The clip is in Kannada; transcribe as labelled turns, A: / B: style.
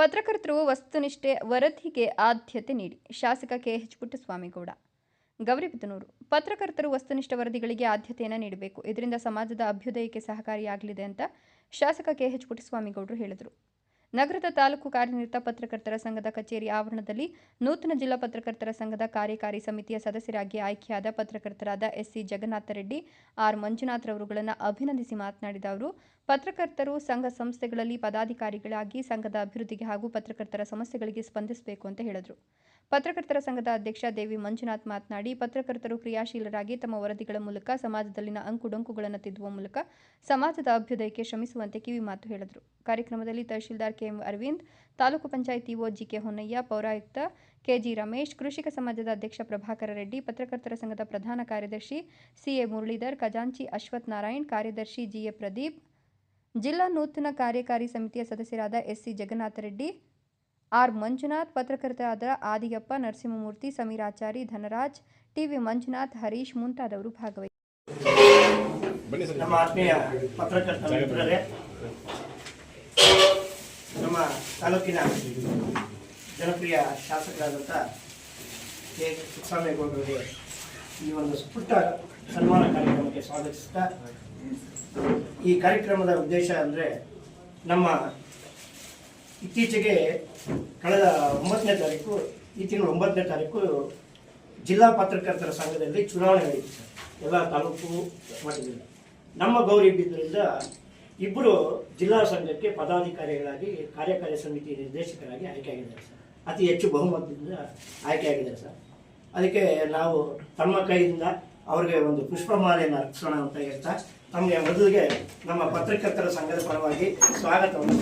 A: ಪತ್ರಕರ್ತರು ವಸ್ತುನಿಷ್ಠೆ ವರದಿಗೆ ಆದ್ಯತೆ ನೀಡಿ. ಶಾಸಕ ಕೆಎಚ್ ಪುಟ್ಟಸ್ವಾಮಿಗೌಡ. ಗೌರಿಬಿದನೂರು ಪತ್ರಕರ್ತರು ವಸ್ತುನಿಷ್ಠ ವರದಿಗಳಿಗೆ ಆದ್ಯತೆಯನ್ನು ನೀಡಬೇಕು. ಇದರಿಂದ ಸಮಾಜದ ಅಭ್ಯುದಯಕ್ಕೆ ಸಹಕಾರಿಯಾಗಲಿದೆ ಅಂತ ಶಾಸಕ ಕೆಎಚ್ ಪುಟ್ಟಸ್ವಾಮಿಗೌಡರು ಹೇಳಿದರು. ನಗರದ ತಾಲೂಕು ಕಾರ್ಯನಿರತ ಪತ್ರಕರ್ತರ ಸಂಘದ ಕಚೇರಿ ಆವರಣದಲ್ಲಿ ನೂತನ ಜಿಲ್ಲಾ ಪತ್ರಕರ್ತರ ಸಂಘದ ಕಾರ್ಯಕಾರಿ ಸಮಿತಿಯ ಸದಸ್ಯರಾಗಿ ಆಯ್ಕೆಯಾದ ಪತ್ರಕರ್ತರಾದ ಎಸ್ಸಿ ಜಗನ್ನಾಥ ರೆಡ್ಡಿ, ಆರ್ ಮಂಜುನಾಥ್ ರವರುಗಳನ್ನು ಅಭಿನಂದಿಸಿ ಮಾತನಾಡಿದ ಅವರು ಪತ್ರಕರ್ತರು ಸಂಘ ಸಂಸ್ಥೆಗಳಲ್ಲಿ ಪದಾಧಿಕಾರಿಗಳಾಗಿ ಸಂಘದ ಅಭಿವೃದ್ಧಿಗೆ ಹಾಗೂ ಪತ್ರಕರ್ತರ ಸಮಸ್ಯೆಗಳಿಗೆ ಸ್ಪಂದಿಸಬೇಕು ಅಂತ ಹೇಳಿದರು. ಪತ್ರಕರ್ತರ ಸಂಘದ ಅಧ್ಯಕ್ಷ ದೇವಿ ಮಂಜುನಾಥ್ ಮಾತನಾಡಿ, ಪತ್ರಕರ್ತರು ಕ್ರಿಯಾಶೀಲರಾಗಿ ತಮ್ಮ ವರದಿಗಳ ಮೂಲಕ ಸಮಾಜದಲ್ಲಿನ ಅಂಕುಡೊಂಕುಗಳನ್ನು ತಿದ್ದುವ ಮೂಲಕ ಸಮಾಜದ ಅಭ್ಯುದಯಕ್ಕೆ ಶ್ರಮಿಸುವಂತೆ ಕಿವಿ ಮಾತು ಹೇಳಿದರು. ಕಾರ್ಯಕ್ರಮದಲ್ಲಿ tahsildar KM Aravind, taluk panchayat EO GK Honnaiah, ಪೌರಾಯುಕ್ತ ಕೆಜಿ ರಮೇಶ್, ಕೃಷಿಕ ಸಮಾಜದ ಅಧ್ಯಕ್ಷ ಪ್ರಭಾಕರ ರೆಡ್ಡಿ, ಪತ್ರಕರ್ತರ ಸಂಘದ ಪ್ರಧಾನ ಕಾರ್ಯದರ್ಶಿ ಸಿಎ ಮುರಳೀಧರ್, ಖಜಾಂಚಿ ಅಶ್ವಥ್ ನಾರಾಯಣ್, ಕಾರ್ಯದರ್ಶಿ ಜಿಎ ಪ್ರದೀಪ್ ಜಿಲ್ಲಾ ನೂತನ ಕಾರ್ಯಕಾರಿ ಸಮಿತಿಯ ಸದಸ್ಯರಾದ S C Jagannatha Reddy R Manjunath ಪತ್ರಕರ್ತರಾದ Adiyappa Narasimhamurthy Sameerachari Dhanraj TV Manjunath Harish ಮುಂತಾದವರು ಭಾಗವಹಿಸಿ
B: ನಮ್ಮ ಆತ್ಮೀಯ ಮಿತ್ರರೇ ನಮ್ಮ ತಾಲೂಕಿನ ಜನಪ್ರಿಯ ಶಾಸಕರಾದಂಥ ಕೆ. ಕೃಷ್ಣಮೇಗೌಡರಿಗೆ ಈ ಒಂದು ಸ್ಫುಟ ಸನ್ಮಾನ ಕಾರ್ಯಕ್ರಮಕ್ಕೆ ಸ್ವಾಗತಿಸ್ತಾ ಈ ಕಾರ್ಯಕ್ರಮದ ಉದ್ದೇಶ ಅಂದರೆ ನಮ್ಮ ಇತ್ತೀಚೆಗೆ ಕಳೆದ ಒಂಬತ್ತನೇ ತಾರೀಕು, ಈ ತಿಂಗಳು ಒಂಬತ್ತನೇ ತಾರೀಕು ಜಿಲ್ಲಾ ಪತ್ರಕರ್ತರ ಸಂಘದಲ್ಲಿ ಚುನಾವಣೆ ನಡೆಯಿತು ಸರ್. ಎಲ್ಲ ತಾಲೂಕು ಮಟ್ಟದಲ್ಲಿ. ನಮ್ಮ ಗೌರಿ ಬಿದ್ದರಿಂದ ಇಬ್ಬರು ಜಿಲ್ಲಾ ಸಂಘಕ್ಕೆ ಪದಾಧಿಕಾರಿಗಳಾಗಿ, ಕಾರ್ಯಕಾರಿ ಸಮಿತಿ ನಿರ್ದೇಶಕರಾಗಿ ಆಯ್ಕೆಯಾಗಿದ್ದಾರೆ ಸರ್. ಅತಿ ಹೆಚ್ಚು ಬಹುಮತದಿಂದ ಆಯ್ಕೆಯಾಗಿದ್ದಾರೆ ಸರ್. ಅದಕ್ಕೆ ನಾವು ತಮ್ಮ ಕೈಯಿಂದ ಅವ್ರಿಗೆ ಒಂದು ಪುಷ್ಪಮಾಲೆಯನ್ನು ಅರ್ಪಿಸೋಣ ಅಂತ ಹೇಳ್ತಾ ತಮಗೆ ಮೊದಲಿಗೆ ನಮ್ಮ ಪತ್ರಕರ್ತರ ಸಂಘದ ಪರವಾಗಿ ಸ್ವಾಗತವನ್ನು